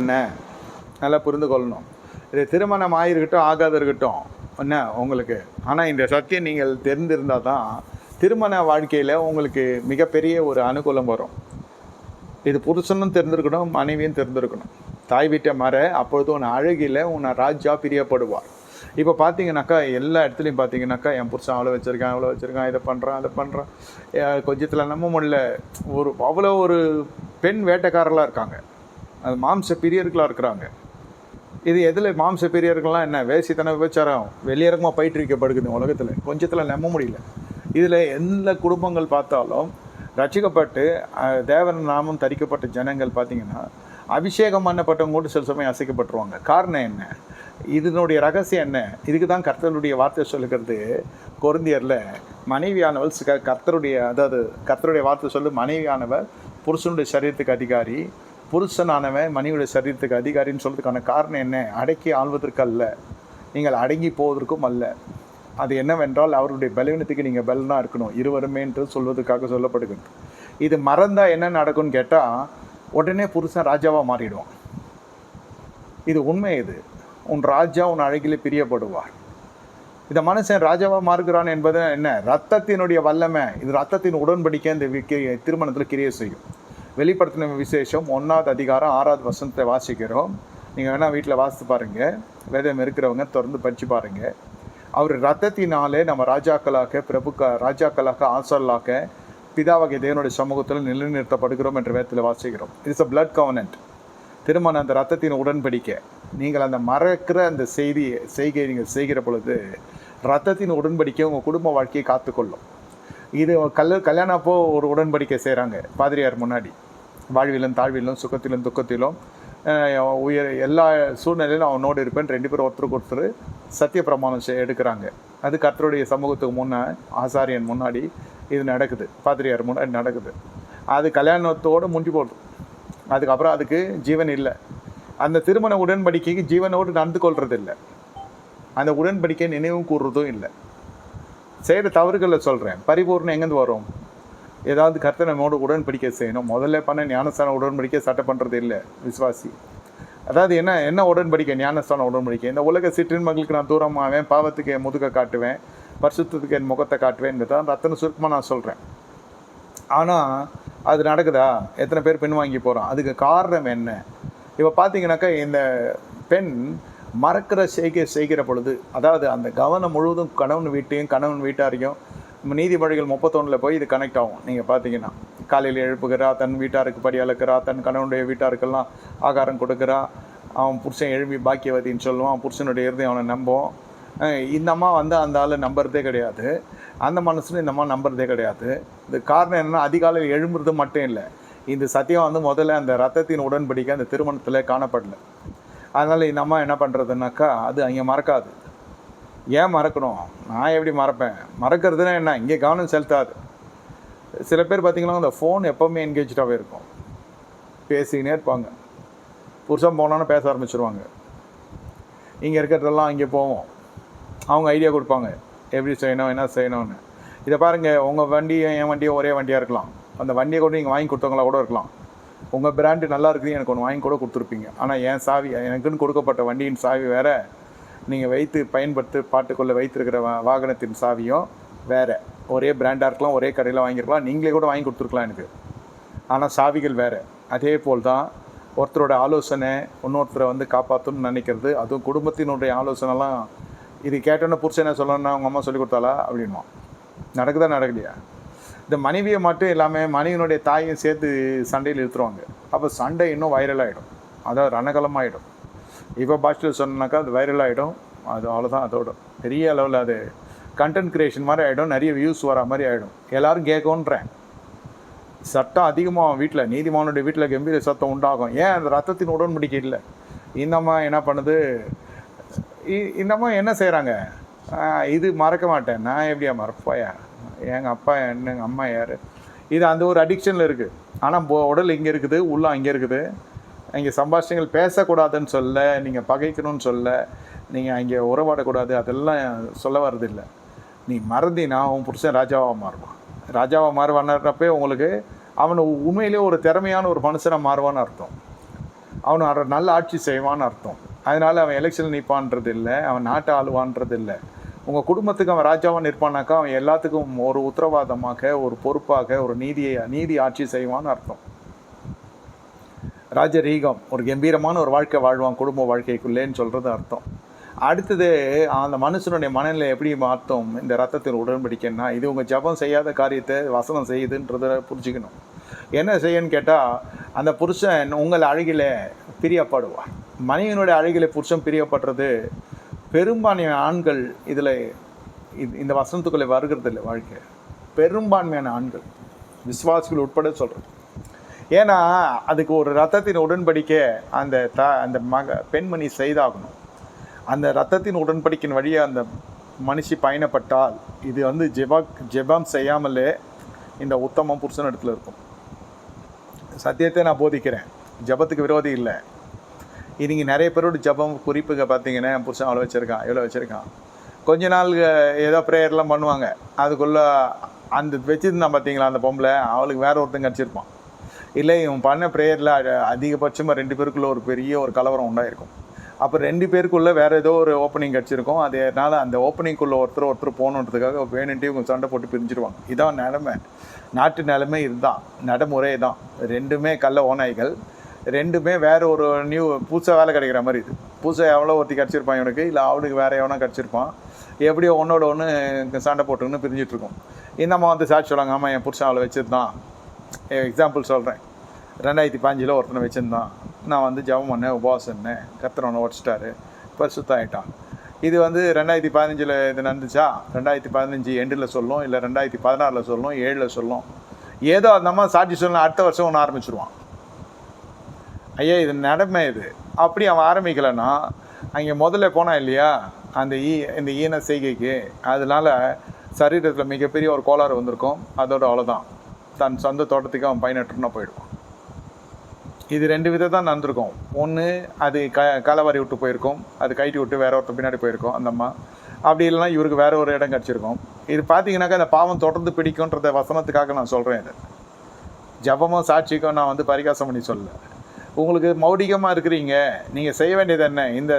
என்ன? நல்லா புரிந்து கொள்ளணும். இது திருமணம் ஆகிருக்கட்டும் ஆகாது இருக்கட்டும் என்ன உங்களுக்கு? ஆனால் இந்த சத்தியம் நீங்கள் தெரிந்திருந்தால் தான் திருமண வாழ்க்கையில் உங்களுக்கு மிகப்பெரிய ஒரு அனுகூலம் வரும். இது புருஷனும் தெரிஞ்சிருக்கணும் மனைவியும் தெரிஞ்சிருக்கணும் தாய் வீட்டை மற அப்பொழுது உன் அழகில் உன்னை ராஜா பிரியப்படுவார். இப்போ பார்த்தீங்கன்னாக்கா எல்லா இடத்துலையும் பார்த்தீங்கன்னாக்கா என் புருஷன் அவ்வளோ வச்சுருக்கான் அவ்வளோ வச்சுருக்கான் இதை பண்ணுறான் அதை பண்ணுறான் கொஞ்சத்தில் நம்ப முடியல. ஒரு அவ்வளோ ஒரு பெண் வேட்டைக்காரர்களாக இருக்காங்க. அது மாம்ச பிரியர்களாக இருக்கிறாங்க. இது எதில் மாம்ச பிரியர்கள்லாம் என்ன? வேசித்தன விபச்சாரம். வெளியரங்கமாக பயிற்றுவிக்கப்படுக்குது உலகத்தில். கொஞ்சத்தில் நம்ப முடியல. இதில் எந்த குடும்பங்கள் பார்த்தாலும் ரசிக்கப்பட்டு அஹ், தேவன் நாமம் தரிக்கப்பட்ட ஜனங்கள் பார்த்தீங்கன்னா அபிஷேகம் பண்ணப்பட்டவங்க கூட சில சமயம் அசைக்கப்பட்டுருவாங்க. காரணம் என்ன? இதனுடைய ரகசியம் என்ன? இதுக்கு தான் கர்த்தருடைய வார்த்தை சொல்லுகிறது. கொருந்தியரில் மனைவியானவள் க- கர்த்தருடைய அதாவது கர்த்தருடைய வார்த்தை சொல்லு மனைவியானவர் புருஷனுடைய சரீரத்துக்கு அதிகாரி புருஷனானவன் மனைவியுடைய சரீரத்துக்கு அதிகாரின்னு சொல்கிறதுக்கான காரணம் என்ன? அடக்கி ஆள்வதற்கு அல்ல. நீங்கள் அடங்கி போவதற்கும் அல்ல. அது என்னவென்றால் அவருடைய பலவீனத்துக்கு நீங்கள் பலனாக இருக்கணும். இருவருமே என்று சொல்வதற்காக சொல்லப்படுகிறது. இது மறந்தால் என்ன நடக்கும்னு கேட்டால் உடனே புருஷன் ராஜாவாக மாறிடுவான். இது உண்மை இது. உன் ராஜா உன் அழகிலே பிரியப்படுவார். இந்த மனுஷன் ராஜாவாக மாறுகிறான் என்பது என்ன? ரத்தத்தினுடைய வல்லமை. இது ரத்தத்தின் உடன்படிக்கை இந்த வி- திருமணத்தில் கிரியை செய்யும். வெளிப்படுத்தின விசேஷம் ஒன்றாவது அதிகாரம் ஆறாவது வசனத்தை வாசிக்கிறோம். நீங்கள் வேணால் வீட்டில் வாசித்து பாருங்கள் வேதம் இருக்கிறவங்க தொடர்ந்து படித்து பாருங்கள் அவர் ரத்தத்தினாலே நம்ம ராஜாக்களாக பிரபுக்க ராஜாக்களாக ஆசலாக பிதாவகை தேவனுடைய சமூகத்தில் நிலைநிறுத்தப்படுகிறோம் என்ற வேதத்தில் வாசிக்கிறோம். இட்ஸ் அ பிளட் கவனன்ட் திருமணம் அந்த ரத்தத்தின் உடன்படிக்கை. நீங்கள் அந்த மறக்கிற அந்த செய்தி செய்கை நீங்கள் செய்கிற பொழுது ரத்தத்தின் உடன்படிக்கை உங்கள் குடும்ப வாழ்க்கையை காத்துக்கொள்ளும். இது கல் கல்யாணம் அப்போ ஒரு உடன்படிக்கை செய்கிறாங்க பாதிரியார் முன்னாடி. வாழ்விலும் தாழ்விலும் சுகத்திலும் துக்கத்திலும் உயர் எல்லா சூழ்நிலையிலும் அவனோடு இருப்பேன். ரெண்டு பேரும் ஒருத்தருக்கு ஒருத்தர் சத்திய பிரமாணம் செய் எடுக்கிறாங்க. அது கர்த்தருடைய சமூகத்துக்கு முன்னே ஆசாரியன் முன்னாடி இது நடக்குது. பாதிரியார் முன்னாடி நடக்குது. அது கல்யாணத்தோடு முடிஞ்சு போடுது அதுக்கப்புறம் அதுக்கு ஜீவன் இல்லை. அந்த திருமண உடன்படிக்கைக்கு ஜீவனோடு நடந்து கொள்வது இல்லை அந்த உடன்படிக்கை நினைவும் கூறுறதும் இல்லை. செய்கிற தவறுகளை சொல்கிறேன் பரிபூர்ணம் எங்கேருந்து வரும்? ஏதாவது கர்த்தனை நம்மோட உடன்படிக்கை செய்யணும். முதல்ல பண்ண ஞானஸ்தான உடன்படிக்கை சட்டை பண்ணுறது இல்லை விசுவாசி. அதாவது என்ன என்ன உடன்படிக்கை? ஞானஸ்தான உடன்படிக்கை. இந்த உலக சிற்றின்மகளுக்கு நான் தூரமாவேன் பாவத்துக்கு என் முதுக காட்டுவேன் பரிசுத்தத்துக்கு என் முகத்தை காட்டுவேன் தான் ரத்தன சுருக்கமாக நான் சொல்கிறேன் ஆனால் அது நடக்குதா? எத்தனை பேர் பின் வாங்கி போகிறோம் அதுக்கு காரணம் என்ன? இப்போ பார்த்தீங்கன்னாக்கா இந்த பெண் மறக்கிற செய்கை செய்கிற பொழுது அதாவது அந்த கவனம் முழுவதும் கணவன் வீட்டையும் கணவன் வீட்டாரையும் நீதிபதிகள் முப்பத்தொன்னில் போய் இது கனெக்ட் ஆகும். நீங்கள் பார்த்தீங்கன்னா காலையில் எழுப்புகிறா தன் வீட்டாருக்கு படி அளக்கிறா தன் கணவனுடைய வீட்டாருக்கெல்லாம் ஆகாரம் கொடுக்குறா அவன் புருஷன் எழுப்பி பாக்கியவதின்னு சொல்லுவான் புருஷனுடைய இருதயம் அவனை நம்பும். இந்த அம்மா வந்து அந்த ஆள் நம்புறதே கிடையாது. அந்த மனசில் இந்த அம்மா நம்புறதே கிடையாது. இது காரணம் என்னென்னா அதிகாலையில் எழும்புறது மட்டும் இல்லை. இந்த சத்தியம் வந்து முதல்ல அந்த ரத்தத்தின் உடன்படிக்கை அந்த திருமணத்தில் காணப்படல. அதனால் இந்த அம்மா என்ன பண்ணுறதுனாக்கா அது அங்கே மறக்காது. ஏன் மறக்கணும்? நான் எப்படி மறப்பேன்? மறக்கிறதுனா என்ன? இங்கே கவனம் செலுத்தாது. சில பேர் பார்த்தீங்கன்னா அந்த ஃபோன் எப்போவுமே என்கேஜாகவே இருக்கும். பேசிக்கினே இருப்பாங்க. புருஷன் போனோன்னு பேச ஆரம்பிச்சிருவாங்க. இங்கே இருக்கிறதெல்லாம் அங்கே போவோம். அவங்க ஐடியா கொடுப்பாங்க. எப்படி செய்யணும் என்ன செய்யணும்னு. இதை பாருங்கள் உங்கள் வண்டியும் என் வண்டியும் ஒரே வண்டியாக இருக்கலாம். அந்த வண்டியை கூட நீங்கள் வாங்கி கொடுத்தவங்களா கூட இருக்கலாம். உங்கள் பிராண்டு நல்லா இருக்குது எனக்கு ஒன்று வாங்கி கூட கொடுத்துருப்பீங்க. ஆனால் என் சாவி எனக்குன்னு கொடுக்கப்பட்ட வண்டியின் சாவி வேறு. நீங்கள் வைத்து பயன்படுத்தி பாட்டுக்குள்ளே வைத்திருக்கிற வாகனத்தின் சாவியும் வேறு. ஒரே பிராண்டாக இருக்கலாம் ஒரே கடையில் வாங்கியிருக்கலாம் நீங்களே கூட வாங்கி கொடுத்துருக்கலாம் எனக்கு. ஆனால் சாவிகள் வேறு. அதே போல் தான் ஒருத்தரோட ஆலோசனை இன்னொருத்தரை வந்து காப்பாற்றணும்னு நினைக்கிறது அதுவும் குடும்பத்தினுடைய ஆலோசனைலாம் இது கேட்டோன்னே புருஷன் என்ன சொல்லணும்னா அவங்க அம்மா சொல்லி கொடுத்தாளா? அப்படின்வான் நடக்குதா நடக்கலையா? இந்த மனைவியை மட்டும் எல்லாமே மனைவியினுடைய தாயையும் சேர்த்து சண்டையில் இழுத்துருவாங்க. அப்போ சண்டை இன்னும் வைரல் ஆகிடும் அதாவது ரணகலமாகிடும் இப்போ பாஸ்டர் சொன்னாக்கா அது வைரல் ஆகிடும் அது அவ்வளோதான் அதோட பெரிய அளவில் அது கண்டென்ட் க்ரியேஷன் மாதிரி ஆகிடும் நிறைய வியூஸ் வர மாதிரி ஆகிடும் எல்லோரும் கேட்கும்ன்றேன். சட்டம் அதிகமாக வீட்டில் நீதிமானுடைய வீட்டில் கம்பீர சத்தம் உண்டாகும். ஏன் அந்த ரத்தத்தின் உடன்படிக்கை இல்லை? இந்தம்மா என்ன பண்ணுது? இ- இந்தம்மா என்ன செய்கிறாங்க இது மறக்க மாட்டேன். நான் எப்படியா மறப்பாயா எங்கள் அப்பா என்னங்க அம்மா யார்? இது அந்த ஒரு அடிக்ஷனில் இருக்குது ஆனால் உடல் இங்கே இருக்குது உள்ள அங்கே இருக்குது. இங்கே சம்பாஷணைகள் பேசக்கூடாதுன்னு சொல்ல நீங்கள் பகைக்கணும்னு சொல்ல நீங்கள் அங்கே உறவாடக்கூடாது அதெல்லாம் சொல்ல வர்றதில்லை. நீ மறந்தினா உன் புருஷன் ராஜாவாக மாறுவான். ராஜாவாக மாறுவான்றப்பே உங்களுக்கு அவன் உண்மையிலே ஒரு திறமையான ஒரு மனுஷனாக மாறுவான்னு அர்த்தம். அவன் ஒரு நல்ல ஆட்சி செய்வான்னு அர்த்தம். அதனால் அவன் எலெக்ஷன் நிற்பான்றது இல்லை அவன் நாட்டை ஆளுவான்றது இல்லை உங்கள் குடும்பத்துக்கு அவன் ராஜாவாக நிற்பானாக்கா அவன் எல்லாத்துக்கும் ஒரு உத்தரவாதமாக ஒரு பொறுப்பாக ஒரு நீதியை நீதி ஆட்சி செய்வான்னு அர்த்தம். ராஜரீகம் ஒரு கம்பீரமான ஒரு வாழ்க்கை வாழ்வான் குடும்ப வாழ்க்கைக்குள்ளேன்னு சொல்கிறது அர்த்தம். அடுத்தது அந்த மனுஷனுடைய மனநிலை எப்படி மாற்றும்? இந்த ரத்தத்தின் உடன்படிக்கைன்னா இது உங்கள் ஜபம் செய்யாத காரியத்தை வசனம் செய்யுதுன்றத புரிஞ்சுக்கணும். என்ன செய்யன்னு கேட்டால் அந்த புருஷன் உங்கள் அழகில் பிரியப்படுவான். மனைவியினுடைய அழகில் புருஷன் பிரியப்படுறது பெரும்பான்மையான ஆண்கள் இதில் இந்த வசனத்துக்குள்ளே வருகிறது இல்லை வாழ்க்கை. பெரும்பான்மையான ஆண்கள் விசுவாசிகள் உட்பட சொல்கிறேன் ஏன்னா அதுக்கு ஒரு ரத்தத்தின் உடன்படிக்கை அந்த த அந்த மக பெண்மணி செய்தாகணும். அந்த ரத்தத்தின் உடன்படிக்கின் வழியாக அந்த மனுஷி பயணப்பட்டால் இது வந்து ஜெபா ஜெபம் செய்யாமலே இந்த உத்தமம் புருஷன் இடத்துல இருக்கும். சத்தியத்தை நான் போதிக்கிறேன். ஜெபத்துக்கு விரோதி இல்லை. இன்றைக்கி நிறைய பேரோட ஜெபம் குறிப்புகள் பார்த்தீங்கன்னா புருஷன் அவ்வளோ வச்சுருக்கான் இவ்வளோ வச்சுருக்கான். கொஞ்ச நாள் ஏதோ ப்ரேயர்லாம் பண்ணுவாங்க. அதுக்குள்ளே அந்த வச்சுருந்தான் பார்த்தீங்களா அந்த பொம்பளை? அவளுக்கு வேற ஒருத்தன் கிடச்சிருப்பான். இல்லை இவன் பண்ண ப்ரேயரில் அதிகபட்சமாக ரெண்டு பேருக்குள்ளே ஒரு பெரிய ஒரு கலவரம் உண்டாயிருக்கும். அப்போ ரெண்டு பேருக்குள்ளே வேறு ஏதோ ஒரு ஓப்பனிங் கிடச்சிருக்கும். அதனால் அந்த ஓப்பனிங்குள்ளே ஒருத்தர் ஒருத்தர் போகணுன்றதுக்காக வேணுன்ட்டு இவங்க சண்டை போட்டு பிரிஞ்சிருவாங்க. இதான் நிலமை. நாட்டு நிலமை இதுதான். நடைமுறை தான். ரெண்டுமே கள்ள ஓநாய்கள். ரெண்டுமே வேற ஒரு நியூ புதுசாக வேலை கிடைக்கிற மாதிரி இது. புதுசாக எவ்வளோ ஒருத்தி கிடச்சிருப்பான் இவனுக்கு? இல்லை அவனுக்கு வேற எவனா கிடச்சிருப்பான். எப்படியோ ஒன்றோட ஒன்று சண்டை போட்டுன்னு பிரிஞ்சிட்ருக்கோம். இந்த வந்து சாட்சி சொல்லுவாங்க ஆமாம் என் புருஷன் அவளை வச்சுருந்தான். எக்ஸாம்பிள் சொல்கிறேன் ரெண்டாயிரத்தி பாஞ்சில் ஒருத்தனை வச்சுருந்தான். நான் வந்து ஜபம் பண்ணேன் உபவாசம் இருந்தேன் கத்திரவனை உடச்சிட்டாரு. பரிசுத்தம் ஆகிட்டான் இது வந்து ரெண்டாயிரத்தி பதினஞ்சில் இது நடந்துச்சா? ரெண்டாயிரத்தி பதினஞ்சு எண்டில் சொல்லும் இல்லை ரெண்டாயிரத்தி பதினாறில் சொல்லும் ஏழில் சொல்லும். ஏதோ அந்த மாதிரி சாட்சி சொல்லணும் அடுத்த வருஷம் ஒன்று ஆரம்பிச்சிருவான். ஐயா இது நடமை இது. அப்படி அவன் ஆரம்பிக்கலைன்னா அங்கே முதல்ல போனான் இல்லையா? அந்த ஈ இந்த ஈன செய்கைக்கு. அதனால சரீரத்தில் மிகப்பெரிய ஒரு கோளாறு வந்திருக்கும். அதோட அவ்வளோதான் தன் சொந்த தோட்டத்துக்கு அவன் பயனற்றுனா போயிடுவான். இது ரெண்டு விதம் தான் நடந்திருக்கும். ஒன்று அது க களவாரி விட்டு போயிருக்கும். அது கைட்டி விட்டு வேற ஒருத்தர் பின்னாடி போயிருக்கும் அந்த அம்மா. அப்படி இல்லைன்னா இவருக்கு வேற ஒரு இடம் கிடச்சிருக்கும். இது பார்த்தீங்கன்னாக்கா அந்த பாவம் தொடர்ந்து பிடிக்கும்ன்றத வசனத்துக்காக நான் சொல்கிறேன் இது. ஜபமும் சாட்சிக்கும் நான் வந்து பரிகாசம் பண்ணி சொல்லலை. உங்களுக்கு மௌடிகமாக இருக்கிறீங்க. நீங்கள் செய்ய வேண்டியது என்ன? இந்த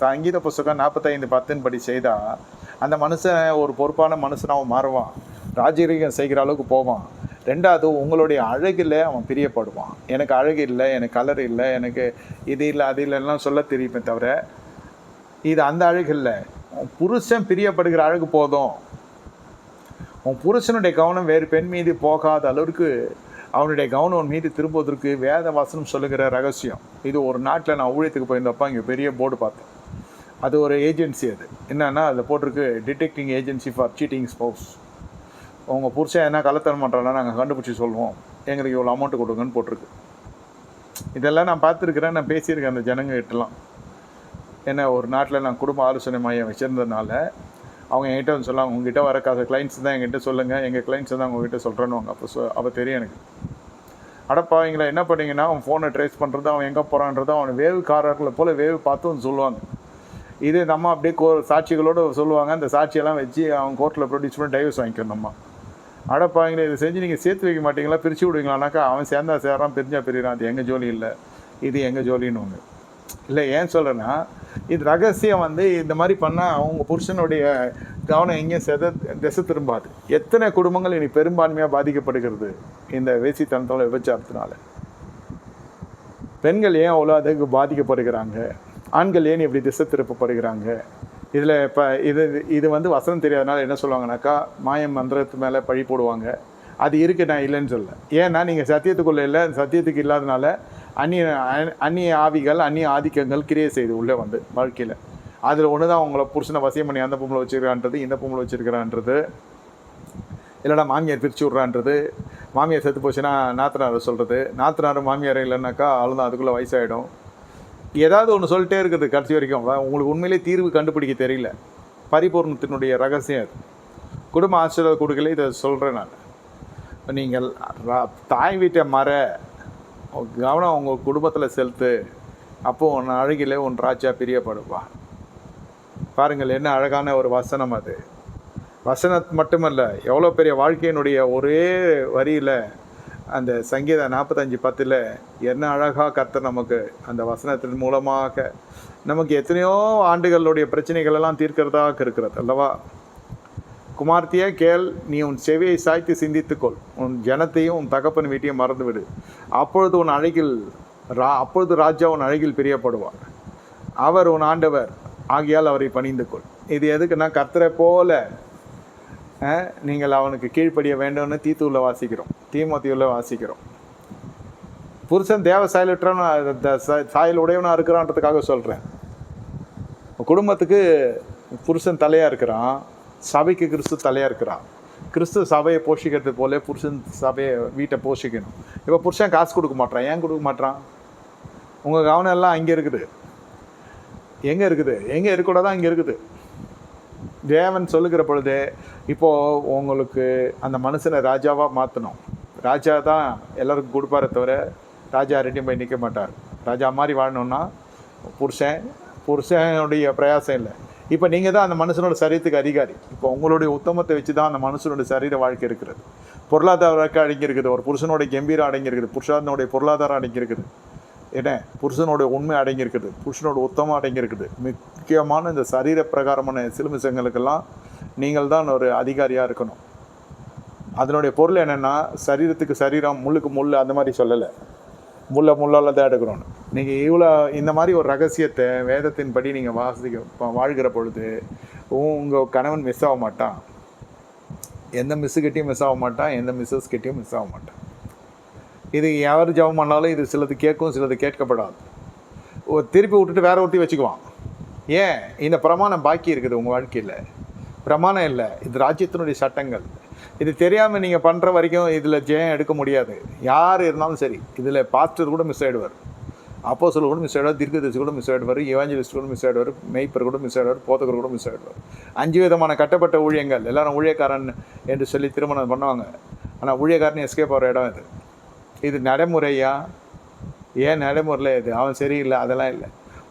சங்கீத புஸ்தகம் நாற்பத்தைந்து பத்தின் படி செய்தால் அந்த மனுஷன் ஒரு பொறுப்பான மனுஷனாகவும் மாறுவான். ராஜரீகம் செய்கிற அளவுக்கு போவான். ரெண்டாவது உங்களுடைய அழகில் அவன் பிரியப்படுவான். எனக்கு அழகு இல்லை எனக்கு கலர் இல்லை எனக்கு இது இல்லை அது இல்லைலாம் சொல்ல தெரியுமே தவிர இது அந்த அழகு இல்லை. உன் புருஷன் பிரியப்படுகிற அழகு போதும். உன் புருஷனுடைய கவனம் வேறு பெண் மீது போகாத அளவுக்கு அவனுடைய கவனம் மீது திரும்புவதற்கு வேத வாசனம் சொல்லுகிற ரகசியம். இது ஒரு நாட்டில் நான் ஊழியத்துக்கு போயிருந்தப்ப இங்கே பெரிய போர்டு பார்த்தேன். அது ஒரு ஏஜென்சி அது. என்னென்னா அதில் போட்டிருக்கு detecting agency for cheating spouse உங்கள் புருஷன் என்ன கலத்தனம் பண்ணுறானா நாங்கள் கண்டுபிடிச்சி சொல்லுவோம். எங்களுக்கு இவ்வளோ அமௌண்ட் கொடுங்கன்னு போட்டிருக்கு. இதெல்லாம் நான் பார்த்துருக்குறேன் நான் பேசியிருக்கேன் அந்த ஜனங்க கிட்டலாம் ஒரு நாட்டில் நான் குடும்ப ஆலோசனை மையம் வச்சுருந்ததுனால அவங்க என்கிட்ட வந்து சொல்லலாம் உங்ககிட்ட வர காசு கிளைண்ட்ஸ் தான் எங்கிட்ட சொல்லுங்கள் எங்கள் கிளைண்ட்ஸ் தான் உங்ககிட்ட சொல்கிறேன்னு அப்போ சொ அப்போ தெரியும் எனக்கு. அடப்பாவீங்களா என்ன பண்ணீங்கன்னா அவன் ஃபோனை ட்ரேஸ் பண்ணுறது அவன் எங்கே போகிறான்றது அவன் வேவுக்காரர்களை போல் வேவு பார்த்து வந்து சொல்லுவாங்க. இது நம்ம அப்படியே கோ சாட்சிகளோடு சொல்லுவாங்க. அந்த சாட்சியெல்லாம் வச்சு அவன் கோர்ட்டில் ப்ரொடியூஸ் பண்ணி டைவர்ஸ் வாங்கிக்கணும் நம்ம. அடப்பாவீங்களா இதை செஞ்சு நீங்கள் சேர்த்து வைக்க மாட்டீங்களா? பிரித்து விடுவீங்களானாக்கா அவன் சேர்ந்தா சேர்றான் பிரிஞ்சா பிரியிறான். அது எங்கள் ஜோலி இல்லை. இது எங்கள் ஜோலின்னு ஒன்று இல்லை ஏன் சொல்கிறேன்னா இது ரகசியம் வந்து இந்த மாதிரி பண்ணால் அவங்க புருஷனுடைய கவனம் எங்கேயும் செத திசை திரும்பாது. எத்தனை குடும்பங்கள் இனி பெரும்பான்மையாக பாதிக்கப்படுகிறது இந்த வேசித்தனத்தோட விபச்சாரத்தினால? பெண்கள் ஏன் அவ்வளோ அதுக்கு பாதிக்கப்படுகிறாங்க? ஆண்கள் ஏன் இப்படி திசை திருப்பப்படுகிறாங்க? இதில் இப்போ இது இது வந்து வசனம் தெரியாதனால என்ன சொல்லுவாங்கனாக்கா மாயம் மந்திரத்து மேலே பழி போடுவாங்க. அது இருக்கு நான் இல்லைன்னு சொல்ல ஏன்னா நீங்கள் சத்தியத்துக்குள்ளே இல்லை சத்தியத்துக்கு இல்லாதனால அந்நிய அந்நிய ஆவிகள் அந்நிய ஆதிக்கங்கள் கிரியை செய்து உள்ளே வந்து வாழ்க்கையில். அதில் ஒன்று தான் உங்களை புருஷனை வசியம் பண்ணி அந்த பொம்பளை வச்சிருக்கான்றது இந்த பொம்பளை வச்சிருக்கிறான்றது. இல்லைனா மாமியார் பிரித்து விட்றான்றது. மாமியார் செத்து போச்சுன்னா நாத்தனார் சொல்கிறது நாத்தனார் மாமியார் இல்லைன்னாக்கா அவ்வளோதான் அதுக்குள்ளே வயசாகிடும் ஏதாவது ஒன்று சொல்லிட்டே இருக்குது கடைசி வரைக்கும். உங்களுக்கு உண்மையிலே தீர்வு கண்டுபிடிக்க தெரியல. பரிபூர்ணத்தினுடைய ரகசியம் அது. குடும்ப ஆசீர்வாத கொடுக்கல இதை சொல்கிறேன் நான். நீங்கள் தாய் வீட்டை மர கவனம் உங்கள் குடும்பத்தில் செலுத்து. அப்போது உன் அழகிலே உன் ராஜா பிரியப்படுவா பாருங்கள் என்ன அழகான ஒரு வசனம் அது. வசனம் மட்டுமல்ல எவ்வளோ பெரிய வாழ்க்கையினுடைய ஒரே வரியில் அந்த சங்கீதம் நாற்பத்தஞ்சு பத்தில் என்ன அழகாக கர்த்தர் நமக்கு அந்த வசனத்தின் மூலமாக நமக்கு எத்தனையோ ஆண்டுகளுடைய பிரச்சனைகள் எல்லாம் தீர்க்கிறதாக இருக்கிறது அல்லவா? குமார்த்தியே கேள் நீ உன் செவியை சாய்த்து சிந்தித்துக்கொள். உன் ஜனத்தையும் உன் தகப்பன் வீட்டையும் மறந்துவிடு. அப்பொழுது உன் அழகில் ரா அப்பொழுது ராஜா உன் அழகில் பிரியப்படுவார். அவர் உன் ஆண்டவர். ஆகியால் அவரை பணிந்து கொள் இது எதுக்குன்னா கர்த்தரை போல நீங்கள் அவனுக்கு கீழ்ப்படிய வேண்டும்னு உள்ள வாசிக்கிறோம். தீமோத்தியூரில் வாசிக்கிறோம். புருஷன் தேவ சாயலுற்றவன் சாயல் உடையவனாக இருக்கிறான்றதுக்காக சொல்கிறேன் குடும்பத்துக்கு புருஷன் தலையாக இருக்கிறான். சபைக்கு கிறிஸ்து தலையாக இருக்கிறான் கிறிஸ்து சபையை போஷிக்கிறது போல புருஷன் சபையை வீட்டை போஷிக்கணும். இப்போ புருஷன் காசு கொடுக்க மாட்டான் ஏன் கொடுக்க மாட்டான் உங்கள் கவனம் எல்லாம் அங்கே இருக்குது. எங்கே இருக்குது? எங்கே இருக்கக்கூடாதான் இங்கே இருக்குது. தேவன் சொல்லுகிற பொழுது இப்போது உங்களுக்கு அந்த மனுஷனை ராஜாவாக மாற்றணும் ராஜா தான் எல்லாருக்கும் கொடுப்பாரே தவிர ராஜா ரெடியும் போய் நிற்க மாட்டார். ராஜா மாதிரி வாழணும்னா புருஷன் புருஷனுடைய பிரயாசம் இல்லை. இப்போ நீங்கள் தான் அந்த மனுஷனோட சரீரத்துக்கு அதிகாரி. இப்போ உங்களுடைய உத்தமத்தை வச்சு தான் அந்த மனுஷனோட சரீர வாழ்க்கை இருக்கிறது. பொருளாதார வாழ்க்கை ஒரு புருஷனோட கம்பீரம் அடங்கியிருக்குது. புருஷனுடைய பொருளாதாரம் அடங்கியிருக்குது. ஏன்னா என்ன? புருஷனோட உண்மை அடங்கியிருக்குது. புருஷனோட உத்தமம் அடங்கியிருக்குது. முக்கியமான இந்த சரீர பிரகாரமான சிலுமிசங்களுக்கெல்லாம் நீங்கள் தான் ஒரு அதிகாரியாக இருக்கணும். அதனுடைய பொருள் என்னென்னா சரீரத்துக்கு சரீரம் முள்ளுக்கு முள் அந்த மாதிரி சொல்லலை. முள்ள முள்ளால் தான் எடுக்கணும் நீங்கள் இவ்வளோ இந்த மாதிரி ஒரு ரகசியத்தை வேதத்தின்படி நீங்கள் வாசிக்க வாழ்கிற பொழுது உங்கள் கணவன் மிஸ் ஆக மாட்டான். எந்த மிஸ்ஸுக்கிட்டையும் மிஸ் ஆக மாட்டான் எந்த மிஸ்ஸஸ் கிட்டேயும் மிஸ் ஆக மாட்டான். இது யார் ஜெபம் பண்ணாலும் இது சிலது கேட்கும் சிலது கேட்கப்படாது. ஓ திருப்பி விட்டுட்டு வேற ஒருத்தி வச்சுக்குவான். ஏன்? இந்த பிரமாணம் பாக்கி இருக்குது உங்கள் வாழ்க்கையில். பிரமாணம் இல்லை. இது ராஜ்யத்தினுடைய சட்டங்கள். இது தெரியாமல் நீங்கள் பண்ணுற வரைக்கும் இதில் ஜெயம் எடுக்க முடியாது. யார் இருந்தாலும் சரி இதில் பாஸ்டர் கூட மிஸ் ஆகிடுவார் அப்போ கூட மிஸ் ஆகிடுவார் தீர்க்கதரிசி கூட மிஸ் ஆகிடுவார் இவாஞ்சலிஸ்ட் கூட மிஸ் ஆகிடுவார் மெய்ப்பர் கூட மிஸ் ஆகிடுவார் போதகர் கூட மிஸ் ஆகிடுவார் அஞ்சு விதமான கட்டப்பட்ட ஊழியங்கள். எல்லாரும் ஊழியக்காரன் என்று சொல்லி திருமணம் பண்ணுவாங்க. ஆனால் ஊழியக்காரன் எஸ்கேப் ஆகிற இடம் இது. இது நடைமுறையா? ஏன் நடைமுறையில் இது? அவன் சரியில்லை அதெல்லாம் இல்லை.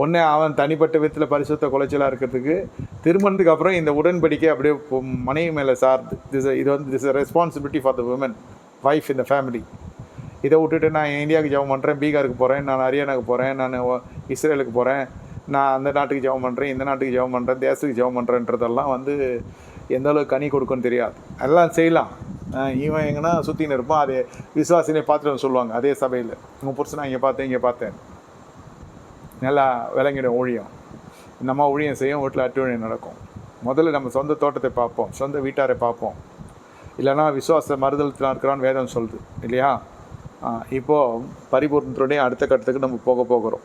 ஒன்று அவன் தனிப்பட்ட விதத்தில் பரிசுத்த குலைச்சலாக இருக்கிறதுக்கு திருமணத்துக்கு அப்புறம் இந்த உடன்படிக்கை அப்படியே மனைவி மேலே சார்ந்து திஸ் இது வந்து this responsibility for the woman wife இந்த ஃபேமிலி இதை விட்டுட்டு நான் இந்தியாவுக்கு ஜெபம் பண்ணுறேன் பீகாருக்கு போகிறேன் நான் ஹரியானாக்கு போகிறேன் நான் இஸ்ரேலுக்கு போகிறேன் நான் அந்த நாட்டுக்கு ஜெபம் பண்ணுறேன் இந்த நாட்டுக்கு ஜெபம் பண்ணுறேன் தேசத்துக்கு ஜெபம் பண்ணுறேன்றதெல்லாம் வந்து எந்த அளவுக்கு கனி கொடுக்குன்னு தெரியாது. எல்லாம் செய்யலாம். இவன் எங்கன்னா சுற்றின்னு இருப்பான் அதே விசுவாசினே பார்த்துட்டு வந்து சொல்லுவாங்க அதே சபையில். உங்கள் புருஷனா இங்கே பார்த்தேன் இங்கே பார்த்தேன் நல்லா விளங்கிடும் ஊழியம். நம்ம ஊழியம் செய்யும் வீட்டில் அட்டுழியம் நடக்கும். முதல்ல நம்ம சொந்த தோட்டத்தை பார்ப்போம் சொந்த வீட்டாரை பார்ப்போம். இல்லைன்னா விசுவாச மறுதளத்தில் இருக்கிறான்னு வேதம் சொல்லுது இல்லையா? இப்போது பரிபூர்ணத்துடைய அடுத்த கட்டத்துக்கு நம்ம போக போகிறோம்.